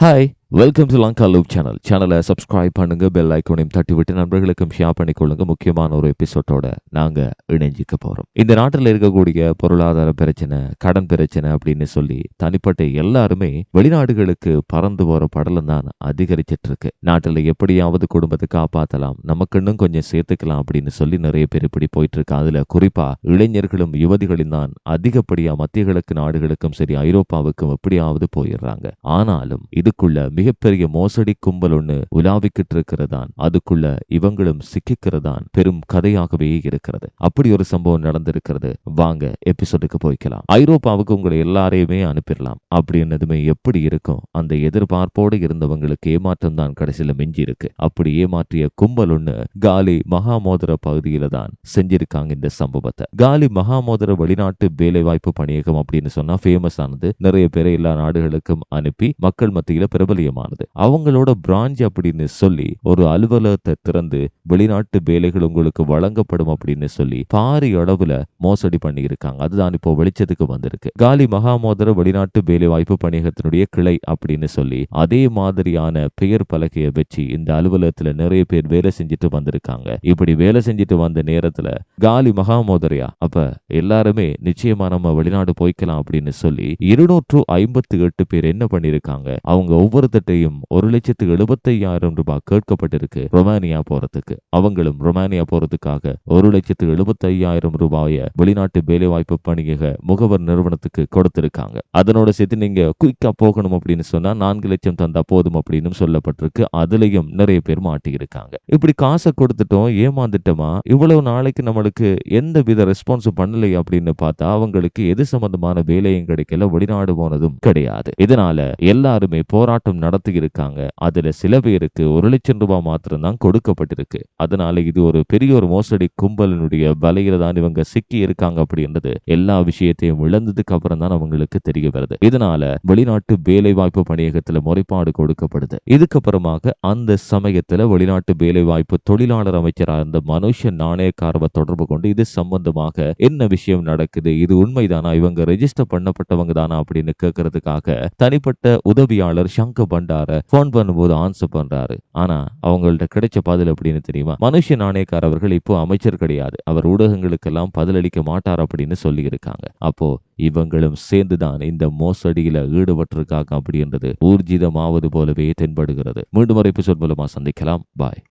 Hi. Welcome to Lanka loop channel சேனலை subscribe பண்ணுங்க bell ஐக்கோனையும் தட்டி விட்டு நண்பர்களுக்கும் ஷேர் பண்ணிக்கொள்ளுங்க. முக்கியமான ஒரு எபிசோட்டோட நாங்க இணைஞ்சிக்க போறோம். இந்த நாட்டில் இருக்கக்கூடிய பொருளாதார பிரச்சனை கடன் பிரச்சனை அப்படின்னு சொல்லி தனிப்பட்ட எல்லாருமே வெளிநாடுகளுக்கு பறந்து போற படலம் தான் அதிகரிச்சிட்டு இருக்கு நாட்டில் எப்படியாவது குடும்பத்தை காப்பாத்தலாம் நமக்கு இன்னும் கொஞ்சம் சேர்த்துக்கலாம் அப்படின்னு சொல்லி நிறைய பேர் இப்படி போயிட்டு இருக்கு அதுல குறிப்பா இளைஞர்களும் யுவதிகளும் தான் அதிகப்படியா மத்திய கிழக்கு நாடுகளுக்கும் சரி ஐரோப்பாவுக்கும் எப்படியாவது போயிடுறாங்க. ஆனாலும் இதுக்குள்ள மிகப்பெரிய மோசடி கும்பல் ஒண்ணு உலாவிக்கிட்டு இருக்கிறதான் அதுக்குள்ள இவங்களும் சிக்கிக்கிறதான் பெரும் கதையாகவே இருக்கிறது. அப்படி ஒரு சம்பவம் நடந்திருக்கிறது. வாங்க எபிசோடுக்கு போய்க்கலாம். ஐரோப்பாவுக்கு உங்களை எல்லாரையுமே அனுப்பிடலாம். அப்படின்னதுமே எப்படி இருக்கும்? அந்த எதிர்பார்ப்போடு இருந்தவங்களுக்கு ஏமாற்றம் தான் கடைசியில மிஞ்சி இருக்கு அப்படி ஏமாற்றிய கும்பல் ஒண்ணு காலி மகாமோதர பகுதியில தான் செஞ்சிருக்காங்க இந்த சம்பவத்தை. காலி மகாமோதர வெளிநாட்டு வேலைவாய்ப்பு பணியகம் அப்படின்னு சொன்னா ஃபேமஸ் ஆனது. நிறைய பேரை எல்லா நாடுகளுக்கும் அனுப்பி மக்கள் மத்தியில பிரபலியமானது அவங்களோட பிரான்ச் அப்படின்னு சொல்லி ஒரு அலுவலகத்தை திறந்து வெளிநாட்டு வேலைகள் உங்களுக்கு வழங்கப்படும் அப்படின்னு சொல்லி பாரி அளவுல மோசடி பண்ணி இருக்காங்க அதுதான் இப்போ வெளிச்சத்துக்கு வந்திருக்கு. காலி மகாமோதர வெளிநாட்டு வேலைவாய்ப்பு பணியகத்தினுடைய கிளை அப்படின்னு சொல்லி அதே மாதிரியான பெயர் பலகையை வச்சு இந்த அலுவலகத்துல நிறைய பேர் வேலை செஞ்சுட்டு வந்திருக்காங்க. இப்படி வேலை செஞ்சுட்டு வந்த நேரத்துல காலி மகாமோதரையா அப்ப எல்லாருமே நிச்சயமா நம்ம வெளிநாடு போய்க்கலாம் அப்படின்னு சொல்லி இருநூற்று ஐம்பத்தி எட்டு பேர் என்ன பண்ணிருக்காங்க அவங்க ஒவ்வொருத்தட்டையும் ஒரு லட்சத்து எழுபத்தையாயிரம் ரூபாய் கேட்கப்பட்டிருக்கு ரொமானியா போறதுக்கு. அவங்களும் ரொமானியா போறதுக்காக ஒரு லட்சத்து எழுபத்தையாயிரம் ரூபாய வெளிநாட்டு வேலைவாய்ப்பு பணியக முகவர் நிறுவனத்துக்கு கொடுத்திருக்காங்க. அதனோட சேர்த்து நீங்க குயிக்கா போகணும் அப்படின்னு சொன்னா நான்கு லட்சம் தந்தா போதும் அப்படின்னு சொல்லப்பட்டிருக்கு. அதுலயும் நிறைய பேர் மாட்டியிருக்காங்க. இப்படி காசை கொடுத்துட்டோம் ஏமாந்துட்டோமா? இவ்வளவு நாளைக்கு நம்மளுக்கு எந்த வித ரெஸ்பான்ஸும் பண்ணலை அப்படின்னு பார்த்தா அவங்களுக்கு எது சம்பந்தமான வேலையும் கிடைக்கல வெளிநாடு போனதும் கிடையாது. இதனால எல்லாருமே போராட்டம் நடத்தி இருக்காங்க அதில் சில பேருக்கு ஒரு லட்சம் ரூபாய் மாத்திரம்தான் கொடுக்கப்பட்டிருக்கு. அதனால இது ஒரு பெரிய ஒரு மோசடி கும்பலினுடைய வலையில தான் இவங்க சிக்கி இருக்காங்க அப்படின்றது எல்லா விஷயத்தையும் இழந்ததுக்கு அப்புறம் தான் அவங்களுக்கு தெரிய வருது. இதனால வெளிநாட்டு வேலை வாய்ப்பு பணியகத்துல முறைப்பாடு கொடுக்கப்படுது. இதுக்கப்புறமாக அந்த சமயத்துல வெளிநாட்டு வேலை வாய்ப்பு தொழிலாளர் அமைச்சராக இருந்த மனுஷ நாணயக்காரவை தொடர்பு கொண்டு இது சம்பந்தமாக என்ன விஷயம் நடக்குது இது உண்மைதானா இவங்க ரெஜிஸ்டர் பண்ணப்பட்டவங்க தானா அப்படின்னு கேட்கறதுக்காக தனிப்பட்ட உதவியாளர் சங்க பண்டார ஃபோன் பண்ணும்போது ஆன்சர் பண்றாரு. ஆனா அவங்கள்ட்ட கிடைச்ச பதில் அப்படின்னு தெரியுமா? மனுஷ நாணயக்கார் அவர்கள் இப்போ அமைச்சர் கிடையாது. அவர் ஊடகங்களுக்கெல்லாம் பதிலளிக்க மாட்டார் அப்படின்னு சொல்லி இருக்காங்க அப்போ இவங்களும் சேர்ந்துதான் இந்த மோசடியில ஈடுபட்டிருக்காங்க அப்படின்றது ஊர்ஜிதமாவது போலவே தென்படுகிறது. மீண்டும் ஒரு எபிசோட் மூலமா சந்திக்கலாம். பாய்